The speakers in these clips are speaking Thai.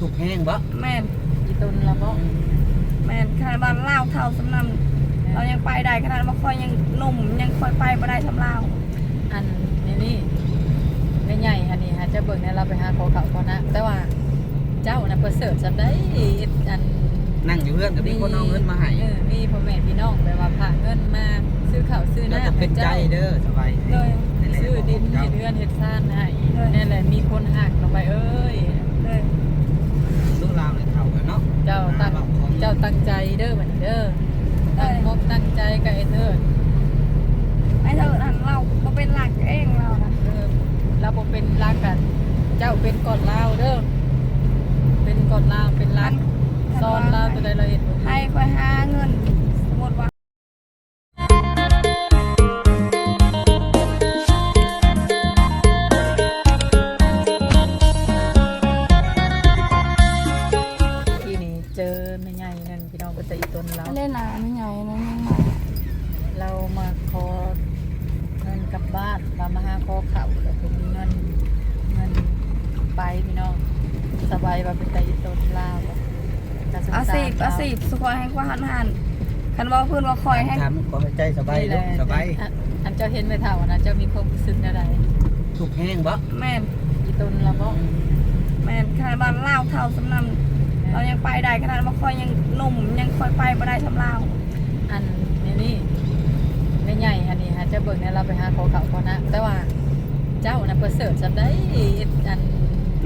ถูกแห้งบ่แม่นอีตุนละบ่แม่นขนาดบ้านลาวเท่าสำนันเรายังไปได้ขนาดว่าคอยยังหนุ่มยังคอยไปบ่ได้สำลาวอันนี่นี่ไม่ใหญ่อันนี้ฮะจะเบิ่งเนี่ยเราไปหาขอเขาขอนะแต่ว่าเจ้าน่ะประเสริฐจำได้อันนั่งอยู่เพื่อนกับมีคนเอาเงินมาให้เออมีพ่อแม่พี่น้องไปว่าพาเงินมาซื้อข้าวซื้อแล้วน้ำก็เป็นใจเด้อสบายเลยนั่นแหละซื้อดินเจ้าเฮ็ดเรือนเฮ็ดซ่านให้เออนั่นแหละมีคนหักลงไปเอ้ย เลย ลูกลาวเลยเท่ากัน เนาะเจ้าตั้งหบอกของเจ้าตั้งใจเด้อบัดนี้เด้อตั้งมกตั้งใจกับไอ้เถิดไอ้เธอนั่นเราก็เป็นหลักเองเรานะเออเราบ่เป็นรักกันเจ้าเป็นก่อนลาวเด้อเป็นก่อนลาวเป็นรักซ้อนลาวตัวใดเราเห็นบ่ดีให้คอยหาเงิน สบายว่าเป็นแต่อีตนลาวอะก็สงอาสารสีพเขอาสีพสุขอยให้กว่าหันหันคันว่าเพื่อนว่าคอยให้ถามขอให้ใจสบายนี่แหลูละกสบายอันอันเจ้าเห็นไหมเท่านะเจ้ามีความรู้สึกอะไรถูกแห้งบ่แม่นอีตนละบ่แม่นขนาดบ้านลาวเท่าสำนันเรายังไปได้ขนาดว่าคอยยังหนุ่มยังคอยไปบ่ได้สำลาวอันนี่นี่ไม่ใหญ่อันนี้ฮะจะเบิ่งเนี่ยเราไปหาขอเขาขอนะแต่ว่าเจ้าน่ะประเสริฐจำได้อัน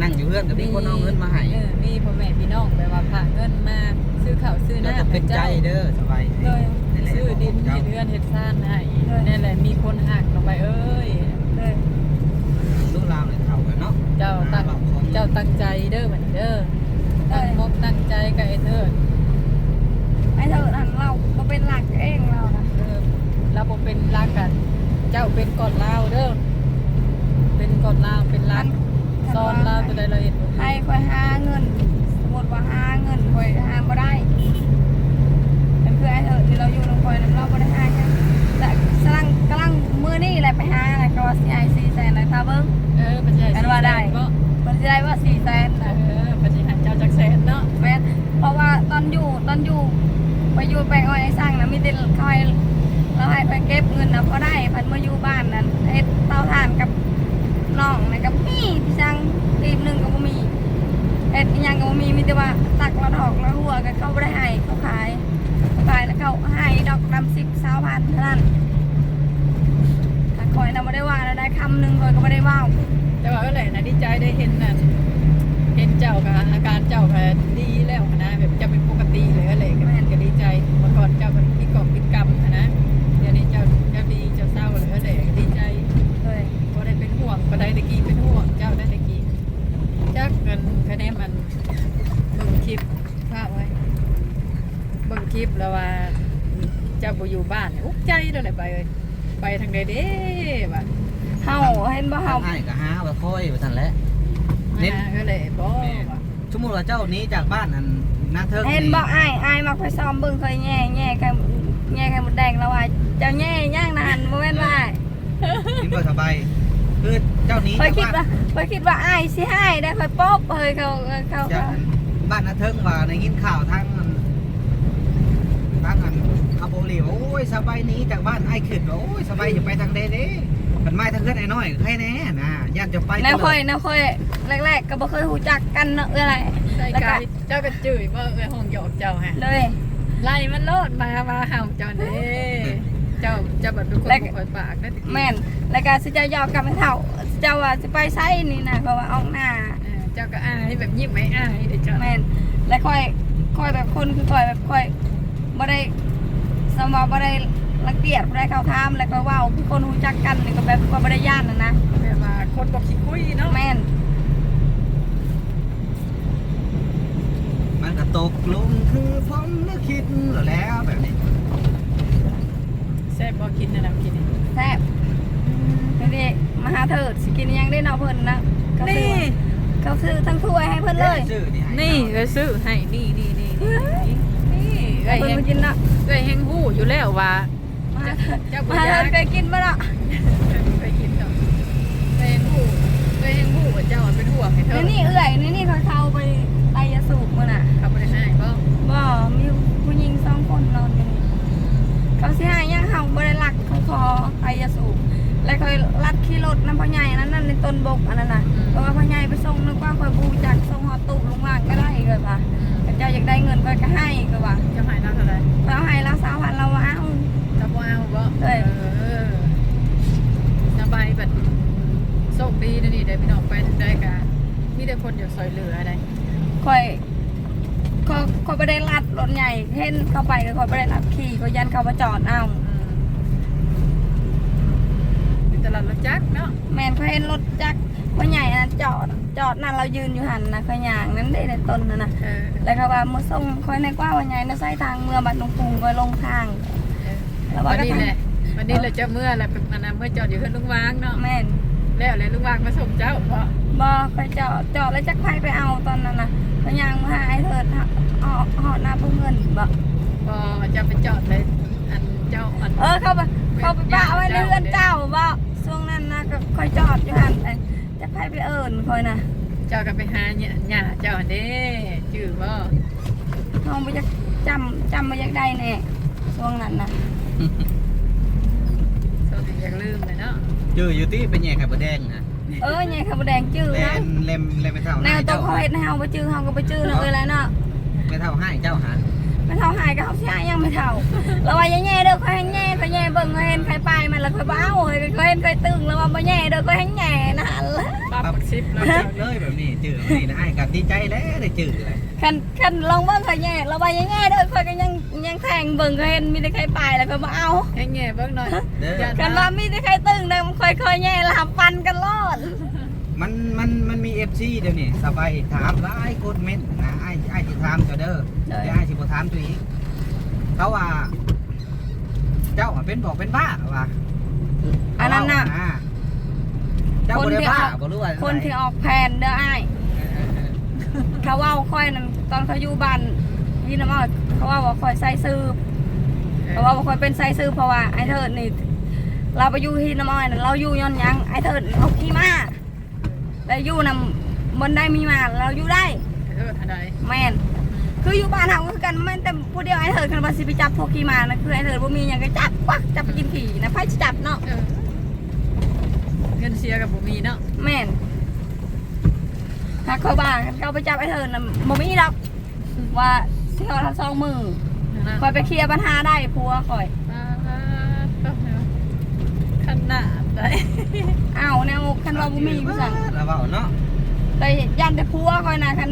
นั่งอยู่เพื่อนกับมีคนเอาเงินมาให้เออมีพ่อแม่พี่น้องไปว่าพาเงินมาซื้อข้าวซื้อแล้วน้ำก็เป็นใจให้เด้อสบายเลยนั่นแหละซื้อดินเจ้าเฮ็ดเรือนเฮ็ดซ่านให้เออนั่นแหละมีคนหักลงไปเอ้ยเลยลูกลาวเลยเท่ากันเนาะเจ้าตั้งหบอกของเจ้าตั้งใจเด้อบัดนี้เด้อตั้งมกตั้งใจกับไอ้เถิดไอ้เธอนั่นเราก็เป็นหลักเองเรานะเออเราบ่เป็นรักกัน เจ้าเป็นก่อนลาวเด้อเป็นก่อนลาวเป็นรัก ซ้อนลาวตัวใดเราเห็นบ่ดีให้คอยหาเงิน สมมติว่าหาเงินคอยหาบ่ได้เป็นเพื่อไอ้เธอที่เราอยู่ลงคอยนั้นเราบ่ได้หากันแต่กำลังกำลังมือนี่แหละไปหาอะไรก็ว่าสี่ไอสี่แสนเลยถ้าเบิ้งเออปัจจัยกันว่าได้บ่มันจะได้ว่าสี่แสนเอนะอปัจจัยหันเจ้าจักแสนเนาะแม่นเพราะว่าตอนอยู่ตอนอยู่ไปอยู่ไปอ้อยไอ้สร้างนะมีแต่คอยเราให้ไปเก็บเงินนะพอได้พันมาอยู่บ้านนั้นเฮ็ดเตาถ่านกับ น้องนะกับมีพี่ช่างทีมหนึ่งก็บ่มีเอ็ดอิหยังก็บ่มีมีแต่ว่าตักละดอกละหัวกันเขาบ่ได้ให้เขาขายเขาขายแล้วเขาให้ดอกนำสิบสาวพันเท่านั้นถ้าคอยนะบ่ได้ว่าแล้วได้คำหนึงคอยก็ไม่ได้ว่าแต่ว่าก็แหละนะดีใจได้เห็นนั่นเห็นเจ้ากับอาการเจ้าแพ้วนะแบบจะเป็นปกติเลยก็เลยก็ก็ดีใจเมื่อก่อนเจ้าเป็นพิกรพิกรรมนะเดี๋ยวนี้เจ้าเจ้าดีเจ้าเศร้าเลยก็เลยดีใจ เลย พอได้เป็นห่วงพอได้ตะกี้เป็นห่วงเจ้าได้ตะกี้จักกันคะแนนมันเบิ่งคลิปภาพไว้เบิ่งคลิปแล้วว่า เจ้าบ่อยู่บ้านอุกใจแล้วแหละไปเลยไป ทางใดเด้บ่ะเฮาเห็นบ่เฮาให้ก็หาว่าค่อยว่าซั่นแหละ เน้นมาก็เลยบ่ว่ะสมมุติว่าเจ้าหนี้จากบ้านอันนาเทิงเห็นบอกอ้ายอ้ายมักไปซ้อมเบิ่งเคยแง่แง่ไข่แง่ไข่มดแดงแล้วว่าเจ้าแง่ย่างนานบ่แม่นว่านี่บ่สบายคือเจ้าหนี้เคยจากคิดบ้านว่าเคยคิดว่าอ้ายสิให้ได้ค่อยป๊อบเฮ้ยเขาเขาจากเขาบ้านนาเทิงว่าในยินข่าวทางอันทางอัน คาโบลีว่าโอ้ยสบายหนี้จากบ้านไอ้ขึ้นว่าโอ้ยสบายอย่าไปทางใดเด้มันไม่ทางเพื่อนไอ้น้อยใครแน่นะย่านจะไปแนวค่อยแนวค่อยแรก ๆ ก็บ่เคยรู้จักกันเนาะเอ้ยอะไรใส่แล้วก็กายเจ้าก็จื้อบ่เอ้ยห้องหยอกเจ้าฮะเลยไล่มันโลดมามาเห่าเจ้าเด้เจ้าเจ้าแบบเป็นคนบ่ค่อยปากได้ตะกี้แม่นแล้วก็สิเจ้ายอกกลับไปเฒ่าเจ้าว่าสิไปไสนี่นะเพราะว่าออกหน้าเออเจ้าก็อายแบบยิ้มไม่อายเด้เจ้าแม่นแล้วค่อยค่อยแบบคนคือค่อยแบบค่อยบ่ได้ สมว่าบ่ได้รังเกียจบ่ได้เข้าข้ามแล้วก็เว้าคือคนรู้จักกันนี่ก็แบบว่าบ่ได้ย่านน่ะนะแบบว่าคนบ่ขี้คุยเนาะแม่นมันก็ตกลงคือผมนึกคิดแล้วแบบนี้แซ่บบ่กินนะน้ำกินนี่แซ่บนี่ดิมาหาเถิดสิกินอิหยังได้เนาะเพิ่นนะเขาซื้อนี่เขาซื้อทั้งถ้วยให้เพิ่นเลย ชื่อนี่ให้นี่ก็ซื้อให้นี่นี่นี่นี่นี่เอ้ยเพิ่นเฮงมากินเนาะเอ้ยหงหู้อยู่แล้วว่าจ้มาอยากเคยกินบ่ล่ะไปกินเถอะเคยหงหู้เคยหงหู้เจ้าไป็นห่วงให้เธนี่อนี่เอื่อยนี่นี่เขาเทาไปไปยาสูบมื้อน่ะเขาไปได้ให้บ่บ่มีผู้หญิงสองคนนอนอยู่นเขาสิให้ย่างเฮาบ่ได้ลักเขาคอไปยาสูบแล้วเคยลัดขี่รถน้ำพ่อใหญ่อันนั้นนั่นในต้นบกอันนั้นน่ะเพราะว่าพ่อใหญ่ไปส่งนึกว่าพ่อบูจากส่งหอดตู้ลงล่างก็ได้เลยป่ะ จ้าอยากได้เงินก็ก็ให้ก็ว่าจะหายเราเท่าไหร่เราให้เราสามพันเราเอา จะบ่เอาบ่เอ้ยะไปสบายบัโชคดีนะนี่ได้พี่น้องไปถึงได้กันมีแต่คนอยากซอยเหลืออะไรคอยเขาไปได้ลัดรถใหญ่เห็นเข้าไปก็เขาไปได้ลัดขี่ก็ยันเข้ามาจอดเอามอยู่ตลาดรถจักรเนาะแมนเขาเห็นรถจักร พ่อใหญ่นะจอดจอดนั่นเรายืนอยู่หันนะขยางนั้นได้ในต้นนะนะเออแล้วเขาว่ามื่อส่งค่อยในกว่าวันใหญ่นะใส่ทางเมื่อบัดลงพุงก็ลงทางเออแล้วว่าวันก็นี้ทางแหละวันนี้เราจะเมื่อแหละเป็นมันนะเมื่อจอดอยู่เพื่อนลุงวางเนาะแม่นแล้วเลยลุงวางมาส่งเจ้าเพราะบอค่อยจอดจอดแล้วจักไผไปเอาตอนนั้นนะขยางมาหาไอ้เถิดหอหอหน้าพวกเงินบอกพอจะไปจอดเลยอันเจ้าอันเออเขาไปเขาไปป้าไว้ในเรือนเจ้าบอกช่วงนั้นนะก็ค่อยจอดอยู่หันแต่ จักไผไปเอิญค่อยนะเจ้าก็ไปหาเนี่ยหย่าเจ้าอันเด้จื่อบ่เขาไปจักจำจำมาอยากได้แน่ช่วงนั้นนะส่วนอยากลืมเลยเนาะจื้ออยู่ที่เป็นแย่ไข่บดแดงนะเออไงขาวแดงจื้อแลนะนเล็มเล็มไปเท่าแนวให้ตัวเจ้าเขาเห็ดให้เฮาไปจื้อเฮาก็ไปจื้อเนาะเอ้ยแล้วเนาะไปเท่าให้เจ้าหา ไม่เท่าหายก็เขาใช้ยังไม่เท่าแล้วว่าอย่าแย่เด้อค่อยแย่ค่อยแย่เบิ่งเห็นใครไปมันแล้วค่อยบ้าเฮ้ยค่อยเห็นค่อยตึงแล้วว่าบ่แย่เด้อค่อยแย่นะหั่นละปับซิปแล้วจื้เจอเลยแบบนี้จื้อแบบนี้นะไอ้กับดีใจแล้วได้จื้อเลยคันคันลองเบิ่งค่อยแย่แล้วว่าอย่าแย่เด้อค่อยก็ยังยังแทงเบิ่งค่อยเห็นมีแต่ใครไปแล้วค่อยบ่เอาแง่เบิ่งหน่อยคันว่ามีแต่ใครตึงเด้อค่อยค่อยแย่ล้วหาปันกันรอด มันมันมันมีเอฟซีเดี๋ยวนี้สบายถามแล้วไอ้กดเม้นต์นะไอ้ไอ้ที่ถามเจ้าเด้อเดี๋ยวไอ้ที่บ่ถามตัวอีกเขาว่า เจ้าอะเป็นบอกเป็นบ้าว่ะอันนั้นน่ะเว้าเจ้าบ่ได้บ้าบ่รู้ว่าคนที่ออกแผนเด้ออ้ายเขาเว่าค่อยนั่นตอนเขาอยู่บ้านพี่น้ำอ้อยเขาว่าว่าค่อยใส่ซื้อเขาว่าว่าค่อยเป็นใส่ซื้อเพราะว่าไอ้เถิดนี่เราไปอยู่ที่น้ำอ้อยนั่นเราอยู่ย้อนหยังไอ้เถิดเอาขี้มา แล้วอยู่นำบนได้มีมาเราอยู่ได้เออทันใดแม่นคืออยู่บ้านเฮาคือกันแม่นแต่ผู้เดียวไอ้เถิดคันว่าสิไปจับพวกขี้มานะคือไอ้เถิดบ่มีหยังก็จับปักจับไปกินขี่นะไผสิจับเนาะเออเงินเสียกับบ่มีเนาะแม่นถ้าเขาบ้าเขาไปจับไอ้เถิดน่ะบ่มีดอกว่าสิเขาทำซองมือนะคอยไปเคลียร์ปัญหาได้ผัวคอย ขนาดได้ อ้าว แนวคันว่าบ่มีผู้สั่งแล้วเว้าเนาะแต่ยันแต่ผัวคอยนะคัน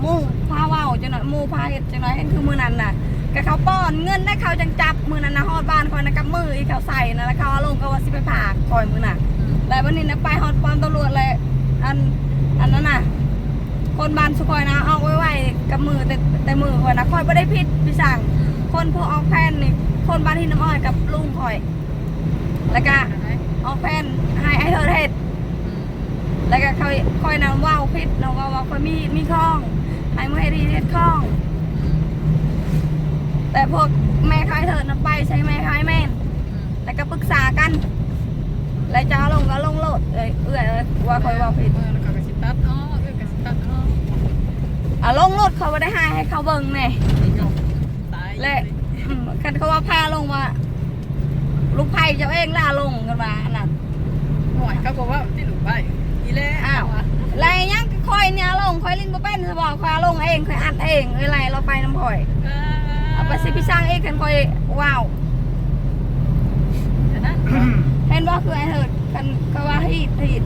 หมู่พาเว้าจังหน่อยหมู่พาเฮ็ดจังหน่อยเห็นคือมื้อนั้นน่ะก็เขาป้อนเงินได้เขาจังจับมื้อนั้นน่ะฮอดบ้านคอยนะกับมืออีเขาใส่นะแล้วเขาเอาลงก็ว่าสิไปผากคอยมื้อน่ะแล้ววันนี้นะไปฮอดป้อมตำรวจเลยอันอันนั้นน่ะคนบ้านสุคอยนะเอาไว้ไว้กับมือแต่แต่มือคอยนะคอยบ่ได้ผิดพี่สั่งคนผู้ออกแผนนี่คนบ้านที่น้ำอ้อยกับลุงคอย แล้วก็ ออกแฟนให้ไอ้เธอเฮ็ดแล้วก็คอยคอยนำว่าวพิษนำว่าวว่าคอยมีมีคล้องให้มือให้ดีเฮ็ดคล้อง แต่พวกแม่คายเถิดนำไปใช้แม่คายแม่นแล้วก็ปรึกษากัน แล้วจะเอาลงก็ลงโลดเอ้ยเอื้อยเอ้ยว่าคอยว่าผิดแล้วก็กระสิตัดอ๋อเออกระสิตัดอ๋ออะลงโลดเขาบ่ได้ให้ให้เขาเบิ่งแน่ตายและอืมคันเขาว่าพาลงว่า ลูกไผ่เจ้าเองล่าลงกันมาอันนั้นหวยเขาบอกว่าที่หลุมไปอีแล้วอ้าวไรยังก็คอยเนี่ยลงคอยลิ้นบ่เป็นสบอกคอยเอาลงเองคอยอัดเองเอ้ยไรเราไปน้ำคอยเอาไปสิพี่สร้างเองกันคอยว้าวนะเห็นว่าคือไอ้เถิดกันก็ว่าฮีดฮีด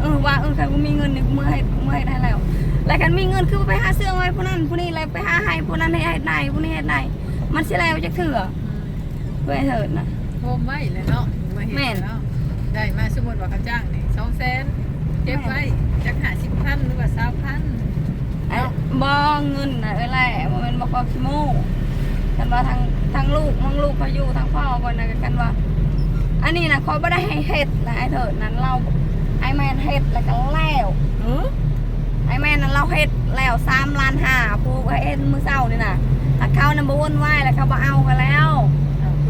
เออว่าเออใครกูมีเงินนี่กูเมื่อให้เมื่อให้ได้แล้วแล้วกันมีเงินคือไปหาเสื้อไว้ผู้นั้นผู้นี้อะไรไปหาให้ผู้นั้นให้ให้ได้ผู้นี้ให้ได้มันสิแล้วจะเถื่อเพื่อไอ้เถิดนะโฮ มไว้เลยเนาะมาเห็นแล้วได้มาสมมติว่าเขาจ้างนี่สองแสนเก็บไว้จักหาสิบพันหรือว่าสามพันไอ้บอเงินนะเอ้ยไรมันเป็นบอกว่าขี้โม่กันว่าทางทางลูกมังลูกเขาอยู่ทางพ่อก่อนนะกันว่า อันนี้นะเขาไม่ได้ให้เฮ็ดนะไอ้เถิดนั้นเราไอ้แมนเฮ็ดแล้วก็แล้วไอ้แมนนั้นเราเฮ็ดแล้วสามล้านห้าผู้เฮ็ดมือเศร้านี่นะถ้าเขานำบวนไหวแล้วเขาบ่เอากันแล้ว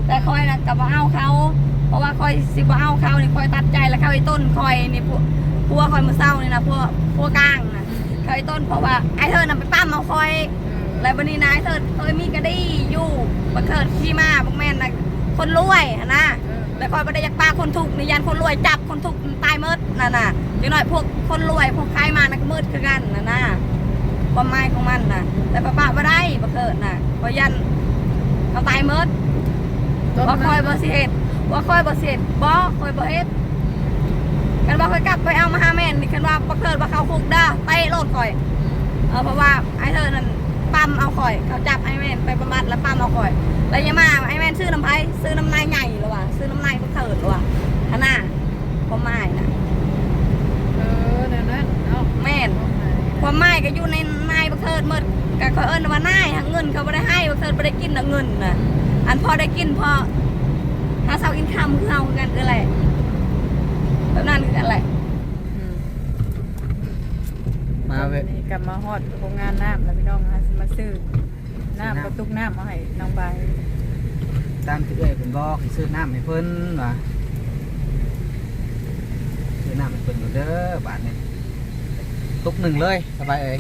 แต่คอยนะกับบ่เอาเขาเพราะว่าคอยสิบ่เอาเขานี่คอยตัดใจแล้วเขาไอ้ต้นคอยนี่พวกพวกคอยมือเศร้านี่นะพวกพวกกลางนะเขาไอ้ต้นเพราะว่าไอ้เธอน่ะไปปั้มเอาคอยแล้ววันนี้นายเธอเคยมีกระดีอยู่บักเถิดที่มาบักแม่นนะคนรวยอะนะแล้วคอยไปได้อยากปลาคนถูกในยันคนรวยจับคนถูกตายมืดน่ะน่ะจังหน่อยพวกคนรวยพวกใครมานะก็มืดคือกันน่ะนะความหมายของมันน่ะ แต่ป้าป้าไม่ได้บักเถิดน่ะเพราะยันเขาตายมืด ว่าคอยบ่สิเฮ็ดว่าคอยบ่สิเฮ็ดบ่คอยบ่เฮ็ดกันว่าคอยกลับไปเอามาหาแม่นนี่กันว่าบ่เกิดว่าเขาคุกเด้อไปโลดข่อยเออเพราะว่าไอ้เธอนั่นปั๊มเอาข่อย เขาจับไอ้แม่นไปประมาทแล้วปั๊มเอาข่อยแล้วยามาไอ้แม่นซื้อน้ำไผ่ซื้อน้ำนายใหญ่หรือวะซื้อน้ำนายบ่เกิดหรือวะขนาดความหมายนะเออเดี๋ยวนั้นเนาะแม่นความหมายก็อยู่ในนายบ่เกิดหมดก็เขาเอิ้นว่านายหาเงินเขาบ่ได้ให้บ่เกิดบ่ได้กินน่ะเงินน่ะ อันพอได้กินพอหาเสาอินคัมคือเฮาคือกันคืออะไรแบบนั้นคือกันแหละอืมมาเว้ยนี่กลับมาฮอดโรงงานน้ำแล้วพี่น้องนะสิมาซื้อน้ำกระตุกน้ำมาให้น้องใบตามที่เอ้ยเพิ่นบอกให้ซื้อน้ำให้เพิ่นว่าซื้อน้ำให้เพิ่นก่อนเด้อบาทนี้ตุกหนึ่งเลยสบายเอ้ย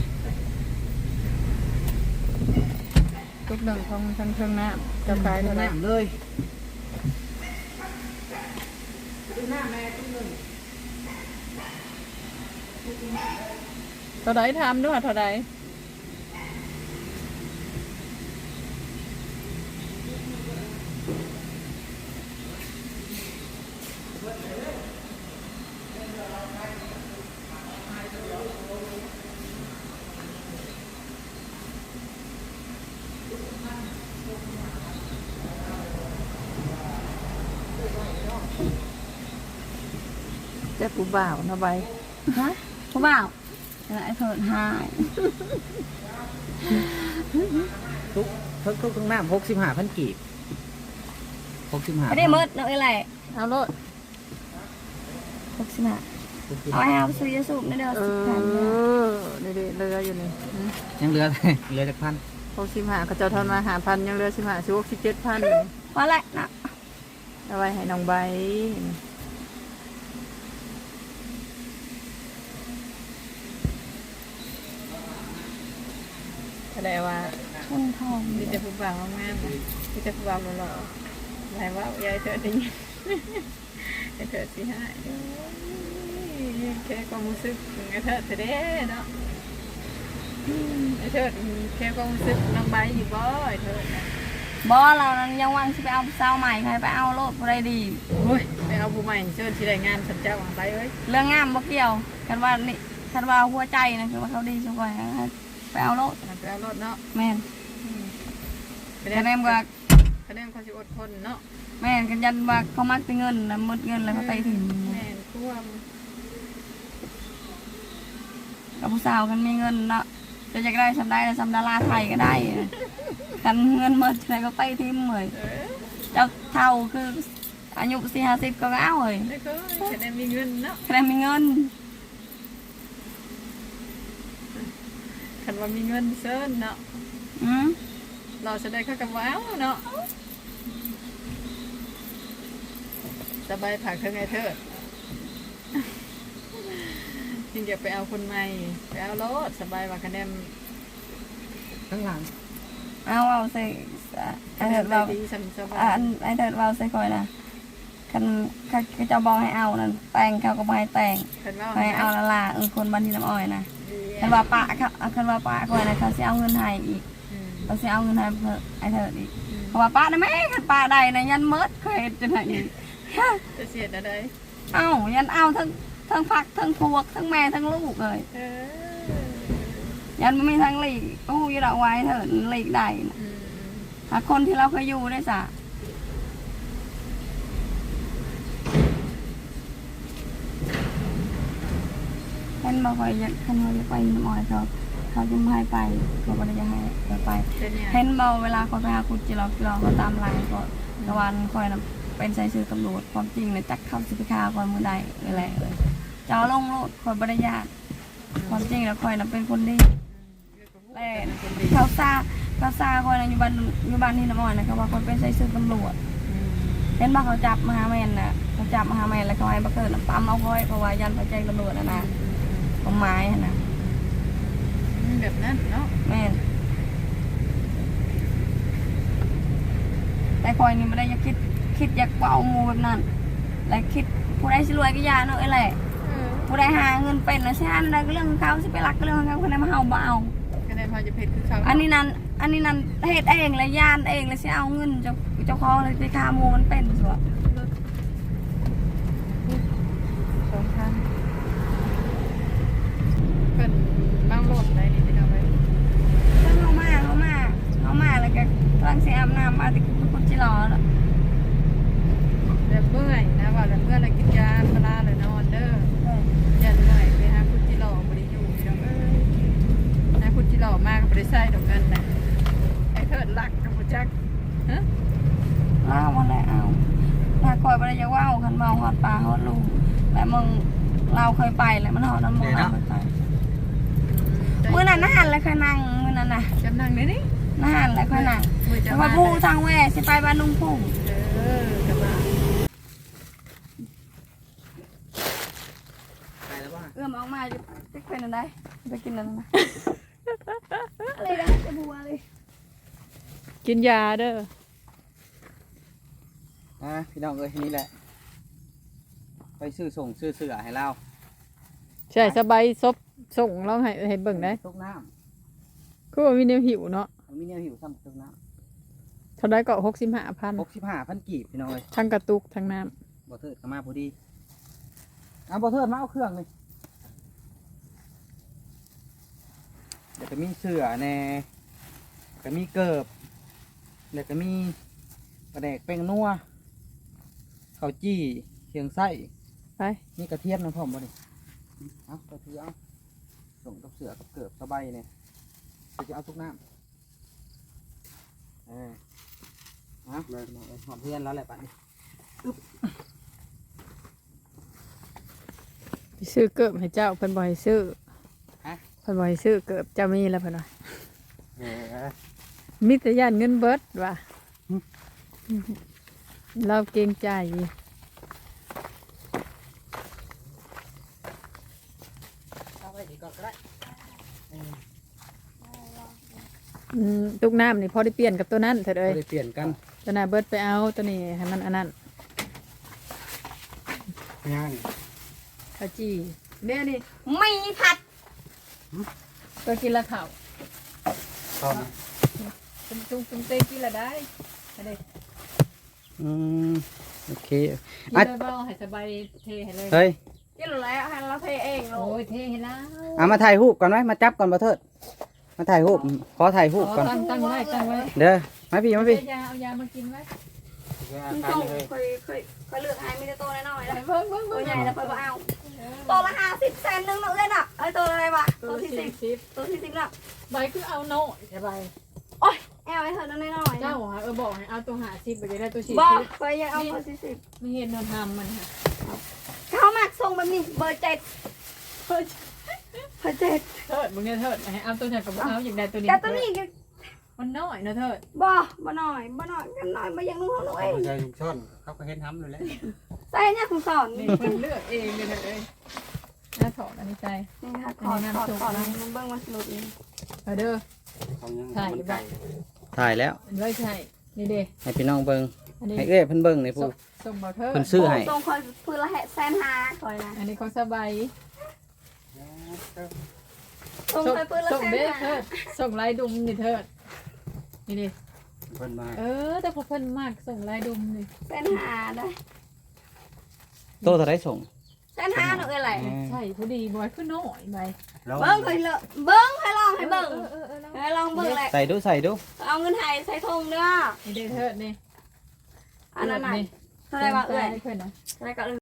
ตุกหนึ่งของทั้งเครื่องน้ำจะขายเท่าไหร่น้ำเลยเท่าไหร่ทำด้วยเท่าไหร่ ผู้บ่าวนะใบฮะผู้บ่าวไอ้เถิดหายทุกทุกทุกทุกน้ำหกสิบห้าพันกีบหกสิบห้าไม่ได้มืดเนาะไอ้ไรเอาโลดหกสิบห้าเอาไว้เอาซื้อยาสูบในเดือนเอสิบพันเนี่ยอนี่ดิเรืออยู่นี่ยังเหลือ เหลือจากพันหกสิบห้าเขาเจะทอนมาหาพันยังเหลือสิบห้าสิบหกสิบเจ็ดพัน พอละนะเอาไว้ให้น้องใบ แสดงว่าทุนทองมีแต่ผู้บ่าวงามๆมีแต่ผู้บ่าวหล่อๆหมายว่ายายเธอได้ยินยายเธอสิหายแค่ความรู้สึกไอ้เธอเธอเด้เนาะอืมไอ้เธอแค่ความรู้สึกน้องใบอยู่บ่ไอ้เธอน่อเรานั้นยังวางสิไปเอาเศร้าใหม่ใครไปเอาโลดอะไรดีโอ้ยไปเอาผู้ใหม่เชิญที่ได้งานสัญเจ้าของไปเอ้ยเรื่องงามบ่เกี่ยวกันว่านี่กันว่าหัวใจนะคือว่าเขาดีสุดกว่า ไปเอาโลดไปเอารถเนาะแม่นอืมคะแนนว่าคะแนนเขาสิอดทนเนาะแม่นกันยันว่าเขามักแต่เงินนะหมดเงินแล้วเขาไปถึงแม่นท่วมกับผู้สาวกันมีเงินเนาะจะอยากได้สำได้แล้วสำดาราไทยก็ได้นะกันเงินหมดอะไรก็ไปทิมเลยเออเจ้าเท่าคืออายุสี่ห้าสิบก็เอาเลยได้ก็คะแนนมีเงินเนาะคะแนนมีเงิน คัน ว่ามีเงินเซินเนาะอืมเราจะได้เข้ากับว้าวเนาะสบายผ่าเครื่องไงเธอจริงอยากไปเอาคนใหม่ไปเอารถสบายว่าคะแนนข้างหลังเอาเอาใส่ไอ้คะแนเถินดได้เราดีสำสบาอะยอันไอ้เถิดเราใส่คอยนะ คันเขาเขาเจะบอกให้เอานั่นแต่งเขาก็บ่ให้แต่งคันว่าให้เอาละลาเออคนบันทีน้ำอ้อยนะคันว่าปะเขาคันว่าปะคอยนะเขาสิเอาเงินให้อีกอืมเขาสิเอาเงินให้เพิ่นไอ้เถิดอีกอืมเพราะว่าปะนะแม่คันปะใดนะยันเมิดเคยเฮ็ดจังไดอีกจะเสียดอะไรเอายันเอาทั้งทั้งพักทั้งพวกทั้งแม่ทั้งลูกเลย เออยันไม่มีทั้งหลีกอู้ยดอกไว้เถิดหลีกได้นะอืมหาคนที่เราเคยอยู่ได้สะ เห็นบอกว่าอยากคันว่าจะไปน้ำอ้อยเขาเขาจะไม่ให้ไปเขาไม่ได้จะให้เราไปเป็นยังไงเห็นบอกเวลาเขาไปหาคุณจิเราเราเขาตามไลน์ก็ตะวันคอยนะเป็นใส่ชื่อตำรวจความจริงเนี่ยจักเข้าสิพิคาคอยมือใดอะไรเอ่ยจะเอาลงโลดคอยบริยาตความจริงแล้วคอยนะเป็นคนดีแล่คนดีเขาซาเขาซาคอยนะอยู่บ้านอยู่บ้านที่น้ำอ้อยนะเขาว่าคอยเป็นใส่ชื่อตำรวจอืมเห็นบอกเขาจับมหาแมนน่ะเขาจับมหาแมนแล้วเขาให้บักเกิดน่ะปั๊มเอาคอยเพราะว่ายันไปแจ้งตำรวจนะนะ ผมไม้หั่นนะอืมแบบนั้นเนาะแม่นแต่คอยนี่ไม่ได้อยากคิดคิดอยากเอางูแบบนั้นและคิดผู้ใดสิรวยก็อยาเนาะไอ้แหละเออผู้ใดหาเงินเป็นนะใช่อันนั้นก็เรื่องของเขาสิไปรักก็เรื่องของเขาคนใดมาเฮาบ่เอา คะแนนพอจะเพชรคือเขาอันนี้นั่นอันนี้นั่นเฮ็ดเองเลยย่านเองเลยสิเอาเงินเจ้าเจ้าของเลยไปฆ่าหมูมันเป็นสัวสองพัน ลังสีอนอะแต่เมื่อยนะว่าแต่เมื่อยแล้วกินยาพาราแล้วนอนเด้อยันเมื่อยไปหาคุณจิหล่อบริยูพี่น้องเอ้ยนะคุณจิหล่อมากก็บริใส่ดอกเงินนะไอ้เถิดหลักกับบุจักฮะอามาแล้วเอาถ้าคอยไปจะว่าวคันเมาหอดปลาหอดลุงแต่มึงเราเคยไปแล้วมันหอดน้ำมันเราเคยไปมื่อนั้นน่นเลยเคยนั่งเมื่อนั้นน่ะจำนั่งเลยนี่ น่าหันเลยเคยนั่งมือจะแต่มาว่าผู้ทางแหวสิไปบ้านลุงพุ่งเออกระบะไปแล้วว่าเอื้อมออกมาจะไปเป็นอะไรไปกินอะไรนะอะไรนะจะบัวเลยกินยาเด้ออะพี่น้องเอ้ยนี่แหละ ไปซื้อส่งซื้อเสือให้เราใช่สบายซบส่งเราให้ให้เบิ่งได้ตกน้คือว่ามีแนวหิวเนาะำ มีแนวหิวซ้ำตกน้เท่าได้ก็หกสิบห้าพันำหกสิบห้าพันกีบพี่น้องเอ้ยทั้งกระตุกทั้งน้บ่เทิดก็มาพอดีเอาบ่เทิดมาเอาเครื่องเลยเดี๋ยวก็มีเสือแน่ก็มีเกิบเดี๋ยวก็มีกระแดกแป้งนัวข้าวจี้เคียงไส้ำไปมีกระเทียมน้ำพร้อมบ่ดิเอากระเทียมเอาส่งกับเสือกับเกิบสบายเนี่ยเดี๋ยวจะเอาทุกน้ำ เออเอาหอมเพื่อนแล้วแหละป่ะนี่ไปซื้อเกิบให้เจ้าเพิ่นบ่ให้ซื้อเพิ่นบ่ให้ซื้อเกิบเจ้ามีแล้วเพิ่นว่าเออมีแต่ย่านเงินเบิดว่ะอืมเราเกรงใจ เอาไว้ดีก่อนก็ได้ อืมตุกน้ำนี่พอได้เปลี่ยนกับตัวนั้นเถิดเอ้ยได้เปลี่ยนกันตัวน่ะเบิดไปเอาตัวนี้ให้มันอันนั้นย่างข้าวจีเนี่ยนี่ไม่ผัดตัวกินละข้าวตอนตุ้มตุ้มตุ้มเต้กินละได้อันนี้อืมโอเคกินอะเลยบ่ให้สบายเทให้เลยเฮ้ยกินแล้วให้เราเทเองลูโอ้กยเทให้แล้วเอามาถ่ายรูปก่อนไหมมาจับก่อนบ่เทิด มาถ่ายรูปขอถ่ายรูปก่อน ตั้งตั้งไว้ตั้งไว้เด้อ มาพี่ มาพี่ เอายาเอายามากินไว้มันส่งเคยเคยเคยเลือกให้มีแต่ตัวน้อยๆไปแล้วเบิ่งเบิ่งตัเบิ่วงใหญ่แล้วไปบ่เอาตัวละห้าสิบเซนหนึงเนาะเลยน่ะไอ้ยตัวอะไรวะตัตัววที่ที่สิสิบบสิบตัวที่สิบน่ะใบคือเอาโน่ใช่ใบโอ้ยแอลไอ้เธอนั่นน้อยๆเจ้านะหาเออบอกให้เอาตัวหาสิบไปจะได้ตัวสี่บอสิกบเคยยังเอาตัวที่สิบไม่เห็นนอนทำมันค่ะเขามักส่งแบบนี้เบอร์เจ็ดเฮ้ยเบอร์เจ็ดเถิดมึงเนี่ยเถิดให้เอาตัวไหนกับเอาอย่างใดตัวนี้แต่ตัวนี้ก็มันน้อยนะเถิดบ่บ่หน่อยบ่หน่อยกันหน่อยบ่อยังนู้นเขาหน่อยใจลุงช่อนเขาก็เห็นทำอยู่แล้วใส่เนี่ยคุณสอนนี่นี่เพิ่นเลือกเองเลยเถิดเลยน่าถอดอันนี้ใจนี่ค่ะถอดถอดถอดมันเบิ่งมาสนุกนี่เอาเด้อถ่ายไว้ถ่ายแล้วอันไว้ใช่นี่เด้ให้พี่น้องเบิ่งอันนี้ให้เอ้ยเพิ่นเบิ่งนี่ส่ผู้งส่งบ่เถิดเพิ่นซื้อให้ตรงคอยพื้นละแสนหาคอยนะอันนี้ของสบายตรง ส่งคอยพื้นละส่งแสนเด้อหาเถิดส่งลายดุมนี่เถิดนี่ดิเพิ่นมาเออ แต่พอเพิ่นมากส่งลายดุมนี่แสนหาได้โตเท่าไรส่งแสนหาหนูเอ้ยไหลใช่พอดีบ่คือน้อยใบเบิ่งเคยเลอะเบิ่งให้ลองให้เบิ่งเออเออเออให้ลองเบิ่งแหละใส่ดูใส่ดูเอาเงินไทยใส่ธงเด้อนี่เด้อเถิดนี่อันนั้นไหนนี่เท่าไหรวะเอ้ยให้เพิ่นนะ เท่าไหรก็เอ้ย